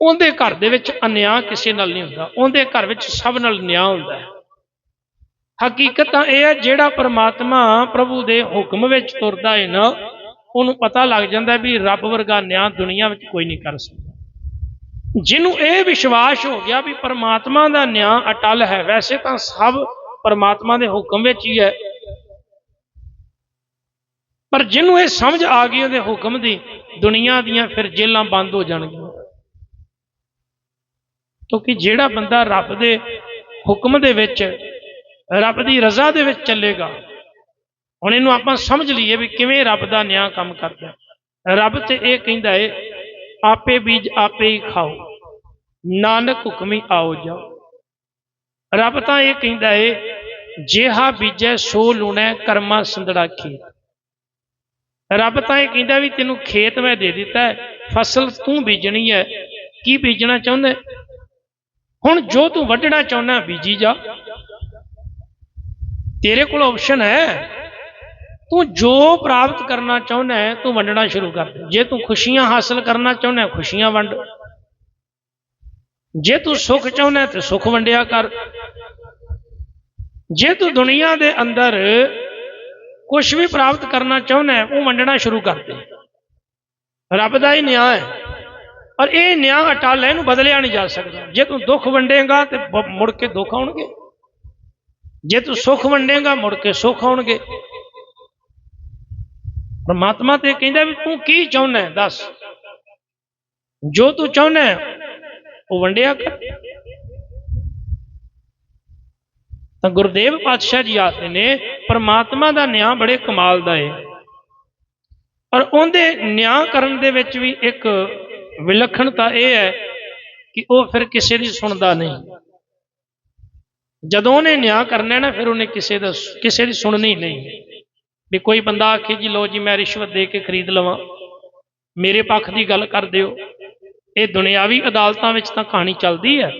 ਉਹਦੇ ਘਰ ਦੇ ਵਿੱਚ ਅਨਿਆਂ ਕਿਸੇ ਨਾਲ ਨਹੀਂ ਹੁੰਦਾ, ਉਹਦੇ ਘਰ ਵਿੱਚ ਸਭ ਨਾਲ ਨਿਆਂ ਹੁੰਦਾ ਹੈ। ਹਕੀਕਤ ਤਾਂ ਇਹ ਹੈ, ਜਿਹੜਾ ਪਰਮਾਤਮਾ ਪ੍ਰਭੂ ਦੇ ਹੁਕਮ ਵਿੱਚ ਤੁਰਦਾ ਹੈ ਨਾ, ਉਹਨੂੰ ਪਤਾ ਲੱਗ ਜਾਂਦਾ ਵੀ ਰੱਬ ਵਰਗਾ ਨਿਆਂ ਦੁਨੀਆ ਵਿੱਚ ਕੋਈ ਨਹੀਂ ਕਰ ਸਕਦਾ। ਜਿਹਨੂੰ ਇਹ ਵਿਸ਼ਵਾਸ ਹੋ ਗਿਆ ਵੀ ਪਰਮਾਤਮਾ ਦਾ ਨਿਆਂ ਅਟਲ ਹੈ, ਵੈਸੇ ਤਾਂ ਸਭ ਪਰਮਾਤਮਾ ਦੇ ਹੁਕਮ ਵਿੱਚ ਹੀ ਹੈ। ਪਰ ਜਿਹਨੂੰ ਇਹ ਸਮਝ ਆ ਗਈ ਉਹਦੇ ਹੁਕਮ ਦੀ, ਦੁਨੀਆ ਦੀਆਂ ਫਿਰ ਜੇਲਾਂ ਬੰਦ ਹੋ ਜਾਣਗੀਆਂ। ਕਿਉਂਕਿ ਜਿਹੜਾ ਬੰਦਾ ਰੱਬ ਦੇ ਹੁਕਮ ਦੇ ਵਿੱਚ ਰੱਬ ਦੀ ਰਜ਼ਾ ਦੇ ਵਿੱਚ ਚੱਲੇਗਾ। ਹੁਣ ਇਹਨੂੰ ਆਪਾਂ ਸਮਝ ਲਈਏ ਵੀ ਕਿਵੇਂ ਰੱਬ ਦਾ ਨਿਆਂ ਕੰਮ ਕਰਦਾ ਰੱਬ ਤੇ ਇਹ ਕਹਿੰਦਾ ਏ, ਆਪੇ ਬੀਜ ਆਪੇ ਹੀ ਖਾਓ, ਨਾਨਕ ਹੁਕਮੀ ਆਓ ਜਾਓ। ਰੱਬ ਤਾਂ ਇਹ ਕਹਿੰਦਾ ਏ, ਜਿਹਾ ਬੀਜੈ ਸੋ ਲੂਣੈ ਕਰਮਾ ਸੰਦੜਾ ਖੇਤ। ਰੱਬ ਤਾਂ ਇਹ ਕਹਿੰਦਾ ਵੀ ਤੈਨੂੰ ਖੇਤ ਮੈਂ ਦੇ ਦਿੱਤਾ ਹੈ, ਫਸਲ ਤੂੰ ਬੀਜਣੀ ਹੈ। ਕੀ ਬੀਜਣਾ ਚਾਹੁੰਦਾ ਹੁਣ ਜੋ ਤੂੰ ਵੱਢਣਾ ਚਾਹੁੰਦਾ ਬੀਜੀ ਜਾ। ਤੇਰੇ ਕੋਲ ਆਪਸ਼ਨ ਹੈ। ਤੂੰ ਜੋ ਪ੍ਰਾਪਤ ਕਰਨਾ ਚਾਹੁੰਦਾ ਹੈ, ਤੂੰ ਵੰਡਣਾ ਸ਼ੁਰੂ ਕਰ ਦੇ। ਜੇ ਤੂੰ ਖੁਸ਼ੀਆਂ ਹਾਸਲ ਕਰਨਾ ਚਾਹੁੰਦਾ ਖੁਸ਼ੀਆਂ ਵੰਡ। ਜੇ ਤੂੰ ਸੁੱਖ ਚਾਹੁੰਦਾ ਹੈ, ਤੇ ਸੁੱਖ ਵੰਡਿਆ ਕਰ। ਜੇ ਤੂੰ ਦੁਨੀਆ ਦੇ ਅੰਦਰ ਕੁਝ ਵੀ ਪ੍ਰਾਪਤ ਕਰਨਾ ਚਾਹੁੰਦਾ ਹੈ, ਉਹ ਵੰਡਣਾ ਸ਼ੁਰੂ ਕਰ ਦੇ। ਰੱਬ ਦਾ ਹੀ ਨਿਆਂ ਹੈ। ਔਰ ਇਹ ਨਿਆਂ ਅਟਲ ਹੈ, ਇਹਨੂੰ ਬਦਲਿਆ ਨਹੀਂ ਜਾ ਸਕਦਾ। ਜੇ ਤੂੰ ਦੁੱਖ ਵੰਡੇਗਾ, ਤੇ ਮੁੜ ਕੇ ਦੁੱਖ ਆਉਣਗੇ। ਜੇ ਤੂੰ ਸੁੱਖ ਵੰਡੇਗਾ, ਮੁੜ ਕੇ ਸੁੱਖ ਆਉਣਗੇ। ਪਰਮਾਤਮਾ ਤੇ ਕਹਿੰਦਾ ਵੀ ਤੂੰ ਕੀ ਚਾਹੁੰਦਾ ਦੱਸ। ਜੋ ਤੂੰ ਚਾਹੁੰਦਾ ਉਹ ਵੰਡਿਆ ਕਰ। ਤਾਂ ਗੁਰਦੇਵ ਪਾਤਸ਼ਾਹ ਜੀ ਆਖਦੇ ਨੇ, ਪਰਮਾਤਮਾ ਦਾ ਨਿਆਂ ਬੜੇ ਕਮਾਲ ਦਾ ਏ। ਪਰ ਉਹਦੇ ਨਿਆਂ ਕਰਨ ਦੇ ਵਿੱਚ ਵੀ ਇੱਕ ਵਿਲੱਖਣਤਾ ਇਹ ਹੈ ਕਿ ਉਹ ਫਿਰ ਕਿਸੇ ਦੀ ਸੁਣਦਾ ਨਹੀਂ। ਜਦੋਂ ਉਹਨੇ ਨਿਆਂ ਕਰਨਾ ਨਾ, ਫਿਰ ਉਹਨੇ ਕਿਸੇ ਦਾ ਕਿਸੇ ਦੀ ਸੁਣਨੀ ਨਹੀਂ। ਵੀ ਕੋਈ ਬੰਦਾ ਆਖੇ ਜੀ ਲੋ ਜੀ, ਮੈਂ ਰਿਸ਼ਵਤ ਦੇ ਕੇ ਖਰੀਦ ਲਵਾਂ। ਮੇਰੇ ਪੱਖ ਦੀ ਗੱਲ ਕਰ ਦਿਓ। ਇਹ ਦੁਨਿਆਵੀ ਅਦਾਲਤਾਂ ਵਿੱਚ ਤਾਂ ਕਹਾਣੀ ਚੱਲਦੀ ਹੈ।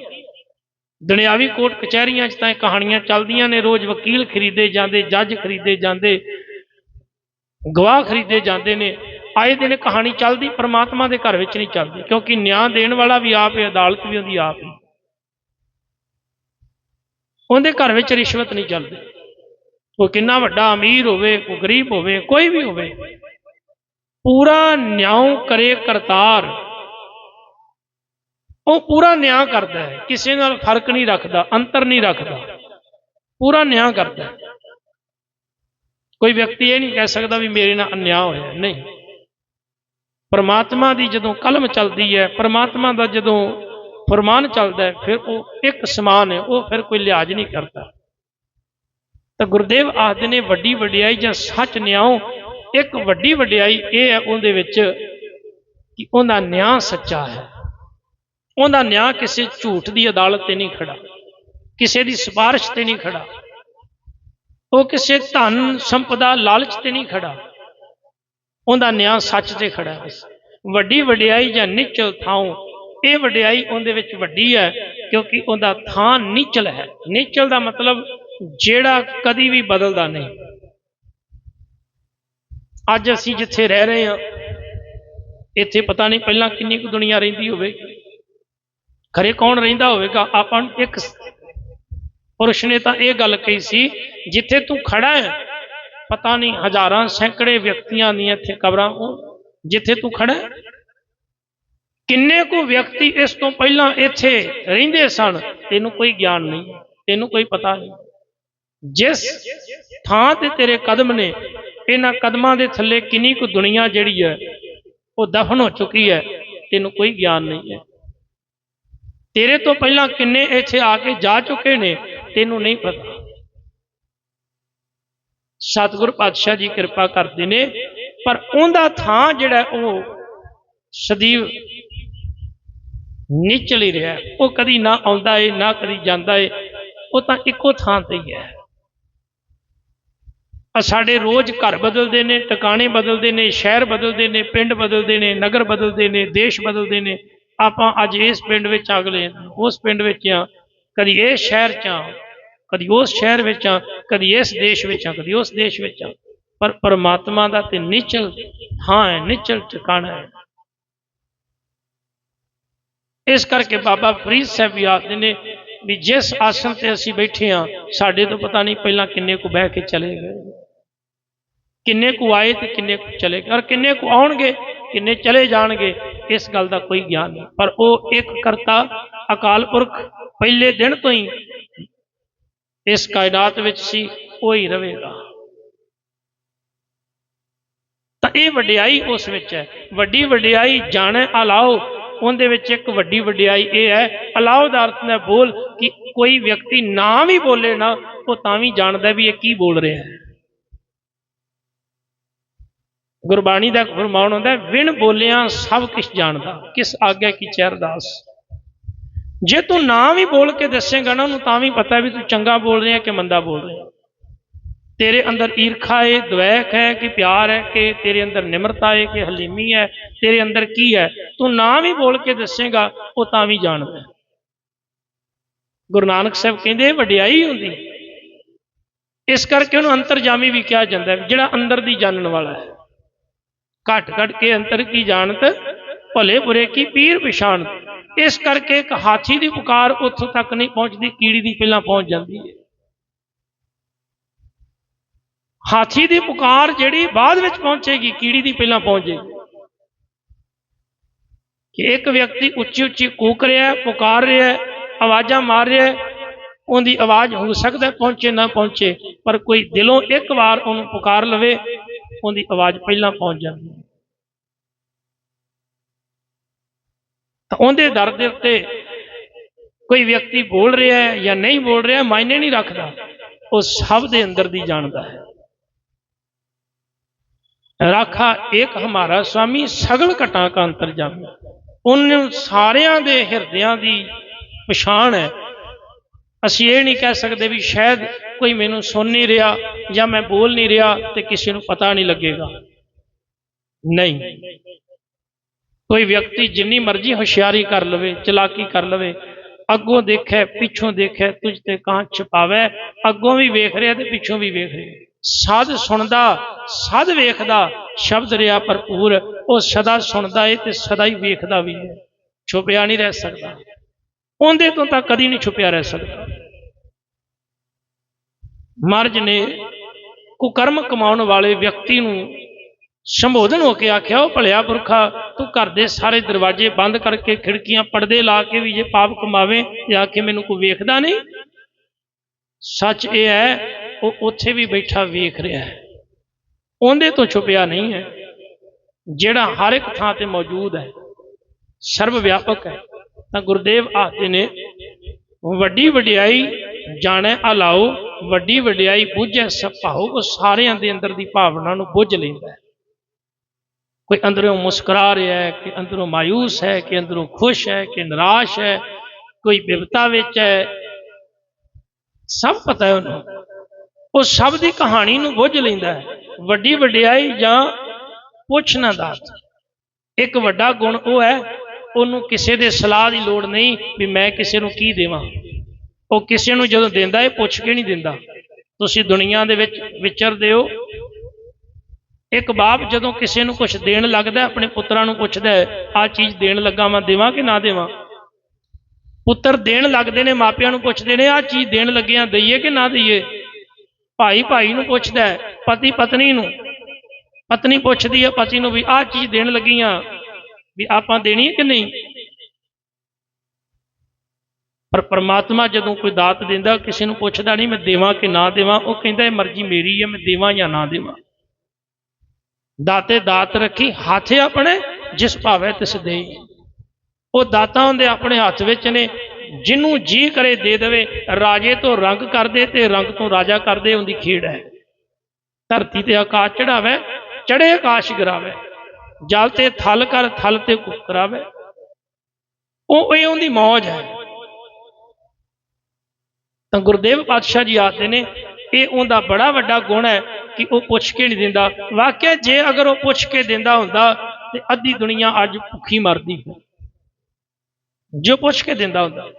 ਦੁਨਿਆਵੀ ਕੋਰਟ ਕਚਹਿਰੀਆਂ 'ਚ ਤਾਂ ਇਹ ਕਹਾਣੀਆਂ ਚੱਲਦੀਆਂ ਨੇ। ਰੋਜ਼ ਵਕੀਲ ਖਰੀਦੇ ਜਾਂਦੇ, ਜੱਜ ਖਰੀਦੇ ਜਾਂਦੇ, ਗਵਾਹ ਖਰੀਦੇ ਜਾਂਦੇ ਨੇ। ਆਏ ਦਿਨ ਕਹਾਣੀ ਚੱਲਦੀ, ਪਰਮਾਤਮਾ ਦੇ ਘਰ ਵਿੱਚ ਨਹੀਂ ਚੱਲਦੀ। ਕਿਉਂਕਿ ਨਿਆਂ ਦੇਣ ਵਾਲਾ ਵੀ ਆਪ ਹੈ, ਅਦਾਲਤ ਵੀ ਉਹਦੀ ਆਪ ਹੈ। ਉਹਦੇ ਘਰ ਵਿੱਚ ਰਿਸ਼ਵਤ ਨਹੀਂ ਚੱਲਦੀ। ਉਹ ਕਿੰਨਾ ਵੱਡਾ ਅਮੀਰ ਹੋਵੇ, ਕੋਈ ਗਰੀਬ ਹੋਵੇ, ਕੋਈ ਵੀ ਹੋਵੇ, ਪੂਰਾ ਨਿਆਂ ਕਰੇ ਕਰਤਾਰ। ਉਹ ਪੂਰਾ ਨਿਆਂ ਕਰਦਾ ਹੈ, ਕਿਸੇ ਨਾਲ ਫ਼ਰਕ ਨਹੀਂ ਰੱਖਦਾ, ਅੰਤਰ ਨਹੀਂ ਰੱਖਦਾ। ਪੂਰਾ ਨਿਆਂ ਕਰਦਾ ਕੋਈ ਵਿਅਕਤੀ ਇਹ ਨਹੀਂ ਕਹਿ ਸਕਦਾ ਵੀ ਮੇਰੇ ਨਾਲ ਅਨਿਆਂ ਹੋਇਆ, ਨਹੀਂ। ਪਰਮਾਤਮਾ ਦੀ ਜਦੋਂ ਕਲਮ ਚੱਲਦੀ ਹੈ, ਪਰਮਾਤਮਾ ਦਾ ਜਦੋਂ ਫਰਮਾਨ ਚੱਲਦਾ ਹੈ, ਫਿਰ ਉਹ ਇੱਕ ਸਮਾਨ ਹੈ, ਉਹ ਫਿਰ ਕੋਈ ਲਿਆਜ਼ ਨਹੀਂ ਕਰਦਾ। ਤਾਂ ਗੁਰਦੇਵ ਆਖਦੇ ਨੇ, ਵੱਡੀ ਵਡਿਆਈ ਜਾਂ ਸੱਚ ਨਿਆਂ ਇੱਕ ਵੱਡੀ ਵਡਿਆਈ ਇਹ ਹੈ ਉਹਦੇ ਵਿੱਚ ਕਿ ਉਹਦਾ ਨਿਆਂ ਸੱਚਾ ਹੈ। ਉਹਦਾ ਨਿਆਂ ਕਿਸੇ ਝੂਠ ਦੀ ਅਦਾਲਤ ਤੇ ਨਹੀਂ ਖੜਾ, ਕਿਸੇ ਦੀ ਸਿਫਾਰਿਸ਼ ਤੇ ਨਹੀਂ ਖੜਾ, ਉਹ ਕਿਸੇ ਧਨ ਸੰਪਦਾ ਲਾਲਚ ਤੇ ਨਹੀਂ ਖੜਾ। ਉਹਦਾ ਨਿਆਂ ਸੱਚ ਤੇ ਖੜਾ ਹੈ। ਵੱਡੀ ਵਡਿਆਈ ਜਾਂ ਨਿਚਲ ਥਾਉ ਇਹ ਵਡਿਆਈ ਉਹਦੇ ਵਿੱਚ ਵੱਡੀ ਹੈ, ਕਿਉਂਕਿ ਉਹਦਾ ਥਾਂ ਨਿਚਲ ਹੈ। ਨਿਚਲ ਦਾ ਮਤਲਬ ਜਿਹੜਾ ਕਦੀ ਵੀ ਬਦਲਦਾ ਨਹੀਂ। ਅੱਜ ਅਸੀਂ ਜਿੱਥੇ ਰਹਿ ਰਹੇ ਹਾਂ, ਇੱਥੇ ਪਤਾ ਨਹੀਂ ਪਹਿਲਾਂ ਕਿੰਨੀ ਕੁ ਦੁਨੀਆ ਰਹਿੰਦੀ ਹੋਵੇ। ਖਰੇ ਕੌਣ ਰਹਿੰਦਾ ਹੋਵੇਗਾ? ਆਪਾਂ ਨੂੰ ਇੱਕ ਪੁਰਸ਼ ਨੇ ਤਾਂ ਇਹ ਗੱਲ ਕਹੀ ਸੀ, ਜਿੱਥੇ ਤੂੰ ਖੜਾ ਹੈ, ਪਤਾ ਨਹੀਂ ਹਜ਼ਾਰਾਂ ਸੈਂਕੜੇ ਵਿਅਕਤੀਆਂ ਦੀਆਂ ਇੱਥੇ ਕਬਰਾਂ, ਉਹ ਜਿੱਥੇ ਤੂੰ ਖੜਾ ਹੈ ਕਿੰਨੇ ਕੁ ਵਿਅਕਤੀ ਇਸ ਤੋਂ ਪਹਿਲਾਂ ਇੱਥੇ ਰਹਿੰਦੇ ਸਨ, ਤੈਨੂੰ ਕੋਈ ਗਿਆਨ ਨਹੀਂ, ਤੈਨੂੰ ਕੋਈ ਪਤਾ ਨਹੀਂ। ਜਿਸ ਥਾਂ ਤੇ ਤੇਰੇ ਕਦਮ ਨੇ, ਇਹਨਾਂ ਕਦਮਾਂ ਦੇ ਥੱਲੇ ਕਿੰਨੀ ਕੁ ਦੁਨੀਆ ਜਿਹੜੀ ਹੈ, ਉਹ ਦਫਨ ਹੋ ਚੁੱਕੀ ਹੈ, ਤੈਨੂੰ ਕੋਈ ਗਿਆਨ ਨਹੀਂ ਹੈ। ਤੇਰੇ ਤੋਂ ਪਹਿਲਾਂ ਕਿੰਨੇ ਇੱਥੇ ਆ ਕੇ ਜਾ ਚੁੱਕੇ ਨੇ, ਤੈਨੂੰ ਨਹੀਂ ਪਤਾ। ਸਤਿਗੁਰ ਪਾਤਸ਼ਾਹ ਜੀ ਕਿਰਪਾ ਕਰਦੇ ਨੇ, ਪਰ ਉਹਦਾ ਥਾਂ ਜਿਹੜਾ ਉਹ ਸਦੀਵ ਨਿਚਲ ਹੀ ਰਿਹਾ। ਉਹ ਕਦੀ ਨਾ ਆਉਂਦਾ ਏ, ਨਾ ਕਦੀ ਜਾਂਦਾ ਏ। ਉਹ ਤਾਂ ਇੱਕੋ ਥਾਂ ਤੇ ਹੀ ਹੈ। ਆ ਸਾਡੇ ਰੋਜ਼ ਘਰ ਬਦਲਦੇ ਨੇ, ਟਿਕਾਣੇ ਬਦਲਦੇ ਨੇ, ਸ਼ਹਿਰ ਬਦਲਦੇ ਨੇ, ਪਿੰਡ ਬਦਲਦੇ ਨੇ, ਨਗਰ ਬਦਲਦੇ ਨੇ, ਦੇਸ਼ ਬਦਲਦੇ ਨੇ। ਆਪਾਂ ਅੱਜ ਇਸ ਪਿੰਡ ਵਿੱਚ ਅਗਲੇ ਉਸ ਪਿੰਡ ਵਿੱਚ ਆ ਕਦੀ ਇਸ ਸ਼ਹਿਰ ਚ ਆ ਕਦੀ ਉਸ ਸ਼ਹਿਰ ਵਿੱਚ ਆ ਕਦੀ ਇਸ ਦੇਸ਼ ਵਿੱਚ ਆ ਕਦੀ ਉਸ ਦੇਸ਼ ਵਿੱਚ ਆ ਪਰ ਪਰਮਾਤਮਾ ਦਾ ਤੇ ਨਿਚਲ ਥਾਂ ਹੈ, ਨਿਚਲ ਟਿਕਾਣਾ ਹੈ। ਇਸ ਕਰਕੇ ਬਾਬਾ ਫਰੀਦ ਸਾਹਿਬ ਵੀ ਆਖਦੇ ਨੇ ਵੀ ਜਿਸ ਆਸਣ ਤੇ ਅਸੀਂ ਬੈਠੇ ਆ ਸਾਡੇ ਤੋਂ ਪਤਾ ਨਹੀਂ ਪਹਿਲਾਂ ਕਿੰਨੇ ਕੁ ਬਹਿ ਕੇ ਚਲੇ ਗਏ। ਕਿੰਨੇ ਕੁ ਆਏ ਤੇ ਕਿੰਨੇ ਕੁ ਚਲੇ ਗਏ। ਔਰ ਕਿੰਨੇ ਕੁ ਆਉਣਗੇ, ਕਿੰਨੇ ਚਲੇ ਜਾਣਗੇ, ਇਸ ਗੱਲ ਦਾ ਕੋਈ ਗਿਆਨ ਨਹੀਂ। ਪਰ ਉਹ ਇੱਕ ਕਰਤਾ ਅਕਾਲ ਪੁਰਖ ਪਹਿਲੇ ਦਿਨ ਤੋਂ ਹੀ ਇਸ ਕਾਇਨਾਤ ਵਿੱਚ ਸੀ, ਉਹ ਹੀ ਰਹੇਗਾ। ਤਾਂ ਇਹ ਵਡਿਆਈ ਉਸ ਵਿੱਚ ਹੈ। ਵੱਡੀ ਵਡਿਆਈ ਜਾਣੇ ਅਲਾਓ ਉਹਦੇ ਵਿੱਚ ਇੱਕ ਵੱਡੀ ਵਡਿਆਈ ਇਹ ਹੈ ਅਲਾਓ ਦਾ ਅਰਥ ਹੈ ਬੋਲ ਕਿ ਕੋਈ ਵਿਅਕਤੀ ਨਾ ਵੀ ਬੋਲੇ ਨਾ, ਉਹ ਤਾਂ ਵੀ ਜਾਣਦਾ ਵੀ ਇਹ ਕੀ ਬੋਲ ਰਿਹਾ ਹੈ। ਗੁਰਬਾਣੀ ਦਾ ਫਰਮਾਨ ਹੁੰਦਾ ਵਿਣ ਬੋਲਿਆ ਸਭ ਕੁਝ ਜਾਣਦਾ, ਕਿਸ ਆਗਿਆ ਕੀ ਚਹਿਰਦਾਸ ਜੇ ਤੂੰ ਨਾ ਵੀ ਬੋਲ ਕੇ ਦੱਸੇਗਾ ਨਾ, ਉਹਨੂੰ ਤਾਂ ਵੀ ਪਤਾ ਵੀ ਤੂੰ ਚੰਗਾ ਬੋਲ ਰਿਹਾ ਕਿ ਮੰਦਾ ਬੋਲ ਰਿਹਾ। ਤੇਰੇ ਅੰਦਰ ਈਰਖਾ ਹੈ ਦ્વੈਕ ਹੈ ਕਿ ਪਿਆਰ ਹੈ ਕਿ ਤੇਰੇ ਅੰਦਰ ਨਿਮਰਤਾ ਹੈ ਕਿ ਹਲੀਮੀ ਹੈ, ਤੇਰੇ ਅੰਦਰ ਕੀ ਹੈ? ਤੂੰ ਨਾ ਵੀ ਬੋਲ ਕੇ ਦੱਸੇਗਾ, ਉਹ ਤਾਂ ਵੀ ਜਾਣਦਾ। ਗੁਰੂ ਨਾਨਕ ਸਾਹਿਬ ਕਹਿੰਦੇ ਵਡਿਆਈ ਹੁੰਦੀ। ਇਸ ਕਰਕੇ ਉਹਨੂੰ ਅੰਤਰਜਾਮੀ ਵੀ ਕਿਹਾ ਜਾਂਦਾ ਹੈ, ਜਿਹੜਾ ਅੰਦਰ ਦੀ ਜਾਣਨ ਵਾਲਾ ਹੈ। ਘਟ ਘਟ ਕੇ ਅੰਤਰ ਕੀ ਜਾਣਤ, ਭਲੇ ਬੁਰੇ ਕੀ ਪੀਰ ਪਛਾਣ ਇਸ ਕਰਕੇ ਇੱਕ ਹਾਥੀ ਦੀ ਪੁਕਾਰ ਉੱਥੋਂ ਤੱਕ ਨਹੀਂ ਪਹੁੰਚਦੀ, ਕੀੜੀ ਦੀ ਪਹਿਲਾਂ ਪਹੁੰਚ ਜਾਂਦੀ ਹੈ। ਹਾਥੀ ਦੀ ਪੁਕਾਰ ਜਿਹੜੀ ਬਾਅਦ ਵਿੱਚ ਪਹੁੰਚੇਗੀ, ਕੀੜੀ ਦੀ ਪਹਿਲਾਂ ਪਹੁੰਚੇਗੀ। ਕਿ ਇੱਕ ਵਿਅਕਤੀ ਉੱਚੀ ਉੱਚੀ ਕੂਕ ਰਿਹਾ, ਪੁਕਾਰ ਰਿਹਾ, ਆਵਾਜ਼ਾਂ ਮਾਰ ਰਿਹਾ, ਉਹਦੀ ਆਵਾਜ਼ ਹੋ ਸਕਦਾ ਪਹੁੰਚੇ ਨਾ ਪਹੁੰਚੇ, ਪਰ ਕੋਈ ਦਿਲੋਂ ਇੱਕ ਵਾਰ ਉਹਨੂੰ ਪੁਕਾਰ ਲਵੇ, ਉਹਦੀ ਆਵਾਜ਼ ਪਹਿਲਾਂ ਪਹੁੰਚ ਜਾਂਦੀ ਹੈ। ਤਾਂ ਉਹਦੇ ਦਰ ਦੇ ਉੱਤੇ ਕੋਈ ਵਿਅਕਤੀ ਬੋਲ ਰਿਹਾ ਹੈ ਜਾਂ ਨਹੀਂ ਬੋਲ ਰਿਹਾ, ਮਾਇਨੇ ਨਹੀਂ ਰੱਖਦਾ, ਉਹ ਸਭ ਦੇ ਅੰਦਰ ਦੀ ਜਾਣਦਾ ਹੈ। ਰਾਖਾ ਇੱਕ ਹਮਾਰਾ ਸੁਆਮੀ ਸਗਲ ਘਟਾਂ ਕਾ ਅੰਤਰ ਜਾਮੀ। ਉਹਨੂੰ ਸਾਰਿਆਂ ਦੇ ਹਿਰਦਿਆਂ ਦੀ ਪਛਾਣ ਹੈ। ਅਸੀਂ ਇਹ ਨਹੀਂ ਕਹਿ ਸਕਦੇ ਵੀ ਸ਼ਾਇਦ ਕੋਈ ਮੈਨੂੰ ਸੁਣ ਨਹੀਂ ਰਿਹਾ ਜਾਂ ਮੈਂ ਬੋਲ ਨਹੀਂ ਰਿਹਾ ਤੇ ਕਿਸੇ ਨੂੰ ਪਤਾ ਨਹੀਂ ਲੱਗੇਗਾ। ਨਹੀਂ। ਕੋਈ ਵਿਅਕਤੀ ਜਿੰਨੀ ਮਰਜ਼ੀ ਹੁਸ਼ਿਆਰੀ ਕਰ ਲਵੇ, ਚਲਾਕੀ ਕਰ ਲਵੇ, ਅੱਗੋਂ ਦੇਖੇ, ਪਿੱਛੋਂ ਦੇਖੇ, ਤੁਝ ਤੇ ਕਾਂ ਛਪਾਵੇ, ਅੱਗੋਂ ਵੀ ਵੇਖ ਰਿਹਾ ਤੇ ਪਿੱਛੋਂ ਵੀ ਵੇਖ ਰਿਹਾ। ਸਦ ਸੁਣਦਾ ਸਦ ਵੇਖਦਾ, ਸ਼ਬਦ ਰਿਆ ਭਰਪੂਰ, ਉਹ ਸਦਾ ਸੁਣਦਾ ਏ ਤੇ ਸਦਾ ਹੀ ਵੇਖਦਾ ਵੀ ਹੈ ਛੁਪਿਆ ਨਹੀਂ ਰਹਿ ਸਕਦਾ। ਉਹਦੇ ਤੋਂ ਤਾਂ ਕਦੀ ਨਹੀਂ ਛੁਪਿਆ ਰਹਿ ਸਕਦਾ। ਮਰਜ਼ ਨੇ ਕੁਕਰਮ ਕਮਾਉਣ ਵਾਲੇ ਵਿਅਕਤੀ ਨੂੰ ਸੰਬੋਧਨ ਹੋ ਕੇ ਆਖਿਆ, ਉਹ ਭਲਿਆ ਪੁਰਖਾ, ਤੂੰ ਘਰ ਦੇ ਸਾਰੇ ਦਰਵਾਜ਼ੇ ਬੰਦ ਕਰਕੇ ਖਿੜਕੀਆਂ ਪਰਦੇ ਲਾ ਕੇ ਵੀ ਜੇ ਪਾਪ ਕਮਾਵੇ ਤੇ ਕੇ ਮੈਨੂੰ ਕੋਈ ਵੇਖਦਾ ਨਹੀਂ? ਸੱਚ ਇਹ ਹੈ ਉਹ ਉੱਥੇ ਵੀ ਬੈਠਾ ਵੇਖ ਰਿਹਾ ਹੈ। ਉਹਦੇ ਤੋਂ ਛੁਪਿਆ ਨਹੀਂ ਹੈ। ਜਿਹੜਾ ਹਰ ਇੱਕ ਥਾਂ ਤੇ ਮੌਜੂਦ ਹੈ ਸਰਵ ਵਿਆਪਕ ਹੈ। ਤਾਂ ਗੁਰਦੇਵ ਆਖਦੇ ਨੇ ਵੱਡੀ ਵਡਿਆਈ ਜਾਣੈ, ਅਲਾਓ, ਵੱਡੀ ਵਡਿਆਈ ਬੁੱਝੈ ਸਭਾਉ ਉਹ ਸਾਰਿਆਂ ਦੇ ਅੰਦਰ ਦੀ ਭਾਵਨਾ ਨੂੰ ਬੁੱਝ ਲੈਂਦਾ ਹੈ। ਕੋਈ ਅੰਦਰੋਂ ਮੁਸਕਰਾ ਰਿਹਾ ਹੈ, ਕਿ ਅੰਦਰੋਂ ਮਾਇੂਸ ਹੈ, ਕਿ ਅੰਦਰੋਂ ਖੁਸ਼ ਹੈ, ਕਿ ਨਿਰਾਸ਼ ਹੈ, ਕੋਈ ਬਿਪਤਾ ਵਿੱਚ ਹੈ। ਸਭ ਪਤਾ ਹੈ ਉਹਨੂੰ। ਉਹ ਸਭ ਦੀ ਕਹਾਣੀ ਨੂੰ ਬੁੱਝ ਲੈਂਦਾ ਹੈ। ਵੱਡੀ ਵਡਿਆਈ ਜਾਂ ਪੁੱਛ ਨਾ ਦਾਤ। ਇੱਕ ਵੱਡਾ ਗੁਣ ਉਹ ਹੈ, ਉਹਨੂੰ ਕਿਸੇ ਦੇ ਸਲਾਹ ਦੀ ਲੋੜ ਨਹੀਂ ਵੀ ਮੈਂ ਕਿਸੇ ਨੂੰ ਕੀ ਦੇਵਾਂ। ਉਹ ਕਿਸੇ ਨੂੰ ਜਦੋਂ ਦਿੰਦਾ ਇਹ ਪੁੱਛ ਕੇ ਨਹੀਂ ਦਿੰਦਾ। ਤੁਸੀਂ ਦੁਨੀਆ ਦੇ ਵਿੱਚ ਵਿਚਰਦੇ ਹੋ। ਇੱਕ ਬਾਪ ਜਦੋਂ ਕਿਸੇ ਨੂੰ ਕੁਝ ਦੇਣ ਲੱਗਦਾ ਆਪਣੇ ਪੁੱਤਰਾਂ ਨੂੰ ਪੁੱਛਦਾ ਹੈ, ਆਹ ਚੀਜ਼ ਦੇਣ ਲੱਗਾ ਮੈਂ ਦੇਵਾਂ ਕਿ ਨਾ ਦੇਵਾਂ? ਪੁੱਤਰ ਦੇਣ ਲੱਗਦੇ ਨੇ, ਮਾਪਿਆਂ ਨੂੰ ਪੁੱਛਦੇ ਨੇ, ਆਹ ਚੀਜ਼ ਦੇਣ ਲੱਗਿਆਂ, ਦਈਏ ਕਿ ਨਾ ਦਈਏ? ਭਾਈ ਭਾਈ ਨੂੰ ਪੁੱਛਦਾ ਹੈ, ਪਤੀ ਪਤਨੀ ਨੂੰ। ਪਤਨੀ ਪੁੱਛਦੀ ਹੈ, ਪਤੀ ਨੂੰ ਵੀ ਆਹ ਚੀਜ਼ ਦੇਣ ਲੱਗੀਆਂ ਵੀ ਆਪਾਂ ਦੇਣੀ ਹੈ ਕਿ ਨਹੀਂ? ਪਰ ਪ੍ਰਮਾਤਮਾ ਜਦੋਂ ਕੋਈ ਦਾਤ ਦਿੰਦਾ, ਕਿਸੇ ਨੂੰ ਪੁੱਛਦਾ ਨਹੀਂ, ਮੈਂ ਦੇਵਾਂ ਕਿ ਨਾ ਦੇਵਾਂ, ਉਹ ਕਹਿੰਦਾ ਇਹ ਮਰਜ਼ੀ ਮੇਰੀ ਹੈ, ਮੈਂ ਦੇਵਾਂ ਜਾਂ ਨਾ ਦੇਵਾਂ। ਦਾਤੇ ਦਾਤ ਰੱਖੀ, ਹੱਥ ਆਪਣੇ, ਜਿਸ ਭਾਵੇਂ ਤਿਸ ਦੇਈ। ਉਹ ਦਾਤਾ ਹੁੰਦੇ ਆਪਣੇ ਹੱਥ ਵਿੱਚ ਨੇ ਜਿਹਨੂੰ ਜੀ ਕਰੇ ਦੇ ਦੇਵੇ, ਰਾਜੇ ਤੋਂ ਰੰਗ ਕਰਦੇ ਤੇ ਰੰਗ ਤੋਂ ਰਾਜਾ ਕਰਦੇ, ਉਹਦੀ ਖੇਡ ਹੈ। ਧਰਤੀ ਤੇ ਆਕਾਸ਼ ਚੜਾਵੇ ਚੜੇ ਆਕਾਸ਼ ਗਿਰਾਵੇ। ਜਲ ਤੇ ਥਲ ਕਰ, ਥਲ ਤੇ ਕੁਕਰਾਵੇ ਉਹ, ਇਹ ਉਹਦੀ ਮੌਜ ਹੈ। ਤਾਂ ਗੁਰਦੇਵ ਪਾਤਸ਼ਾਹ ਜੀ ਆਖਦੇ ਨੇ, ਇਹ ਉਹਦਾ ਬੜਾ ਵੱਡਾ ਗੁਣ ਹੈ ਕਿ ਉਹ ਪੁੱਛ ਕੇ ਨਹੀਂ ਦਿੰਦਾ। ਵਾਕਿਆ ਜੇ ਅਗਰ ਉਹ ਪੁੱਛ ਕੇ ਦਿੰਦਾ ਹੁੰਦਾ, ਤੇ ਅੱਧੀ ਦੁਨੀਆ ਅੱਜ ਭੁੱਖੀ ਮਰਦੀ ਹੈ। ਜੋ ਪੁੱਛ ਕੇ ਦਿੰਦਾ ਹੁੰਦਾ।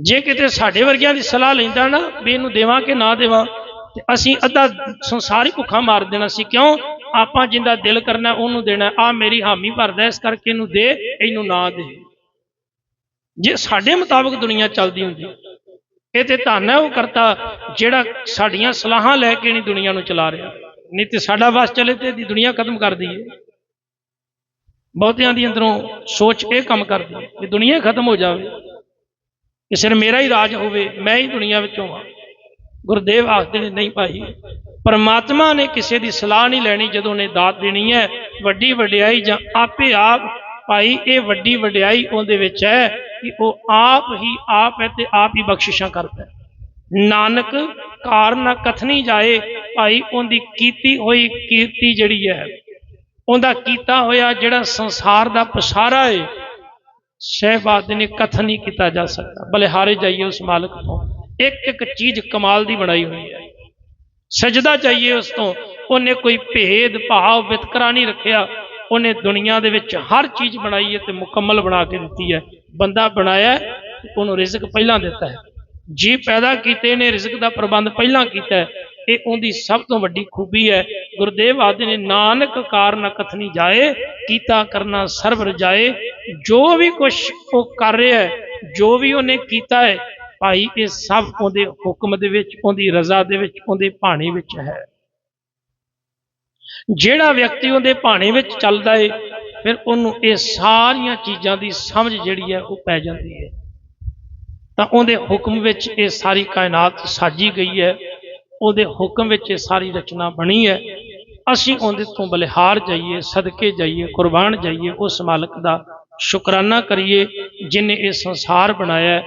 ਜੇ ਕਿਤੇ ਸਾਡੇ ਵਰਗਿਆਂ ਦੀ ਸਲਾਹ ਲੈਂਦਾ ਨਾ ਵੀ ਇਹਨੂੰ ਦੇਵਾਂ ਕਿ ਨਾ ਦੇਵਾਂ, ਤੇ ਅਸੀਂ ਅੱਧਾ ਸੰਸਾਰ ਹੀ ਭੁੱਖਾ ਮਾਰ ਦੇਣਾ ਸੀ। ਕਿਉਂ? ਆਪਾਂ ਜਿੰਦਾ ਦਿਲ ਕਰਨਾ ਉਹਨੂੰ ਦੇਣਾ। ਆ ਮੇਰੀ ਹਾਮੀ ਭਰਦਾ, ਇਸ ਕਰਕੇ ਇਹਨੂੰ ਦੇ, ਇਹਨੂੰ ਨਾ ਦੇ। ਜੇ ਸਾਡੇ ਮੁਤਾਬਕ ਦੁਨੀਆ ਚੱਲਦੀ ਹੁੰਦੀ, ਇਹ ਤੇ ਧੰਨ ਹੈ, ਉਹ ਕਰਤਾ ਜਿਹੜਾ ਸਾਡੀਆਂ ਸਲਾਹਾਂ ਲੈ ਕੇ ਨਹੀਂ ਦੁਨੀਆ ਨੂੰ ਚਲਾ ਰਿਹਾ। ਨਹੀਂ ਤੇ ਸਾਡਾ ਵਸ ਚਲੇ ਤੇ ਦੀ ਦੁਨੀਆ ਖਤਮ ਕਰ ਦਈਏ। ਬਹੁਤਿਆਂ ਦੀ ਅੰਦਰੋਂ ਸੋਚ ਇਹ ਕੰਮ ਕਰਦੀ ਹੈ ਕਿ ਦੁਨੀਆ ਹੀ ਖਤਮ ਹੋ ਜਾਵੇ। ਕਿ ਸਿਰ ਮੇਰਾ ਹੀ ਰਾਜ ਹੋਵੇ, ਮੈਂ ਹੀ ਦੁਨੀਆ ਵਿੱਚੋਂ ਆ ਗੁਰਦੇਵ ਆਖਦੇ ਨੇ, ਨਹੀਂ ਭਾਈ, ਪਰਮਾਤਮਾ ਨੇ ਕਿਸੇ ਦੀ ਸਲਾਹ ਨਹੀਂ ਲੈਣੀ ਜਦੋਂ ਨੇ ਦਾਤ ਦੇਣੀ ਹੈ, ਵੱਡੀ ਵਡਿਆਈ ਜਾਂ ਆਪੇ ਆਪ, ਭਾਈ, ਇਹ ਵੱਡੀ ਵਡਿਆਈ ਉਹਦੇ ਵਿੱਚ ਹੈ ਕਿ ਉਹ ਆਪ ਹੀ ਆਪ ਹੈ ਤੇ ਆਪ ਹੀ ਬਖਸ਼ਿਸ਼ਾਂ ਕਰਦਾ ਹੈ। ਨਾਨਕ ਕਾਰਨ ਕਥਨੀ ਜਾਏ, ਭਾਈ, ਉਹਦੀ ਕੀਤੀ ਹੋਈ ਕੀਰਤੀ ਜਿਹੜੀ ਹੈ, ਉਹਦਾ ਕੀਤਾ ਹੋਇਆ ਜਿਹੜਾ ਸੰਸਾਰ ਦਾ ਪਸਾਰਾ ਹੈ ਸਹਿਬਾਦ ਨੇ ਕਥਨ ਨਹੀਂ ਕੀਤਾ ਜਾ ਸਕਦਾ। ਬਲਿਹਾਰੇ ਜਾਈਏ ਉਸ ਮਾਲਕ ਤੋਂ। ਇੱਕ ਇੱਕ ਚੀਜ਼ ਕਮਾਲ ਦੀ ਬਣਾਈ ਹੋਈ ਹੈ। ਸਜਦਾ ਚਾਹੀਏ ਉਸ ਤੋਂ। ਉਹਨੇ ਕੋਈ ਭੇਦ ਭਾਵ ਵਿਤਕਰਾ ਨਹੀਂ ਰੱਖਿਆ। ਉਹਨੇ ਦੁਨੀਆ ਦੇ ਵਿੱਚ ਹਰ ਚੀਜ਼ ਬਣਾਈ ਹੈ ਤੇ ਮੁਕੰਮਲ ਬਣਾ ਕੇ ਦਿੱਤੀ ਹੈ। ਬੰਦਾ ਬਣਾਇਆ ਉਹਨੂੰ ਰਿਜ਼ਕ ਪਹਿਲਾਂ ਦਿੱਤਾ ਹੈ। ਜੀ ਪੈਦਾ ਕੀਤੇ ਨੇ, ਰਿਜ਼ਕ ਦਾ ਪ੍ਰਬੰਧ ਪਹਿਲਾਂ ਕੀਤਾ ਹੈ। ਇਹ ਉਹਦੀ ਸਭ ਤੋਂ ਵੱਡੀ ਖੂਬੀ ਹੈ। ਗੁਰਦੇਵ ਆਦਿ ਨੇ ਨਾਨਕ ਕਾਰਨ ਕਥਨੀ ਜਾਏ, ਕੀਤਾ ਕਰਨਾ ਸਰਬ ਰਜਾਏ ਜੋ ਵੀ ਕੁਝ ਉਹ ਕਰ ਰਿਹਾ ਹੈ, ਜੋ ਵੀ ਉਹਨੇ ਕੀਤਾ ਹੈ, ਭਾਈ ਇਹ ਸਭ ਉਹਦੇ ਹੁਕਮ ਦੇ ਵਿੱਚ, ਉਹਦੀ ਰਜ਼ਾ ਦੇ ਵਿੱਚ, ਉਹਦੇ ਭਾਣੇ ਵਿੱਚ ਹੈ। ਜਿਹੜਾ ਵਿਅਕਤੀ ਉਹਦੇ ਭਾਣੇ ਵਿੱਚ ਚੱਲਦਾ ਏ, ਫਿਰ ਉਹਨੂੰ ਇਹ ਸਾਰੀਆਂ ਚੀਜ਼ਾਂ ਦੀ ਸਮਝ ਜਿਹੜੀ ਹੈ ਉਹ ਪੈ ਜਾਂਦੀ ਹੈ। ਤਾਂ ਉਹਦੇ ਹੁਕਮ ਵਿੱਚ ਇਹ ਸਾਰੀ ਕਾਇਨਾਤ ਸਾਜੀ ਗਈ ਹੈ। ਉਹਦੇ ਹੁਕਮ ਵਿੱਚ ਇਹ ਸਾਰੀ ਰਚਨਾ ਬਣੀ ਹੈ। ਅਸੀਂ ਉਹਦੇ ਤੋਂ ਬਲਿਹਾਰ ਜਾਈਏ, ਸਦਕੇ ਜਾਈਏ, ਕੁਰਬਾਨ ਜਾਈਏ, ਉਸ ਮਾਲਕ ਦਾ ਸ਼ੁਕਰਾਨਾ ਕਰੀਏ ਜਿਨੇ ਇਹ ਸੰਸਾਰ ਬਣਾਇਆ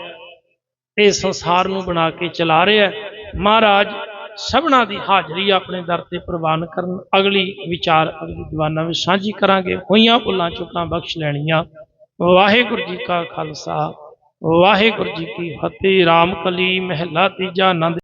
ਇਹ ਸੰਸਾਰ ਨੂੰ ਬਣਾ ਕੇ ਚਲਾ ਰਿਹਾ ਮਹਾਰਾਜ, ਸਭਨਾ ਦੀ ਹਾਜ਼ਰੀ ਆਪਣੇ ਦਰ ਤੇ ਪ੍ਰਵਾਨ ਕਰਨ ਅਗਲੀ ਵਿਚਾਰ, ਅਗਲੀ ਦੀਵਾਨਾਂ ਵਿੱਚ ਸਾਂਝੀ ਕਰਾਂਗੇ। ਹੋਈਆਂ ਭੁੱਲਾਂ ਚੁੱਕਾਂ ਬਖਸ਼ ਲੈਣੀਆਂ। ਵਾਹਿਗੁਰੂ ਜੀ ਕਾ ਖਾਲਸਾ, ਵਾਹਿਗੁਰੂ ਜੀ ਕੀ ਫਤਿਹ। ਰਾਮ ਕਲੀ ਮਹਿਲਾ ਤੀਜਾ ਆਨੰਦ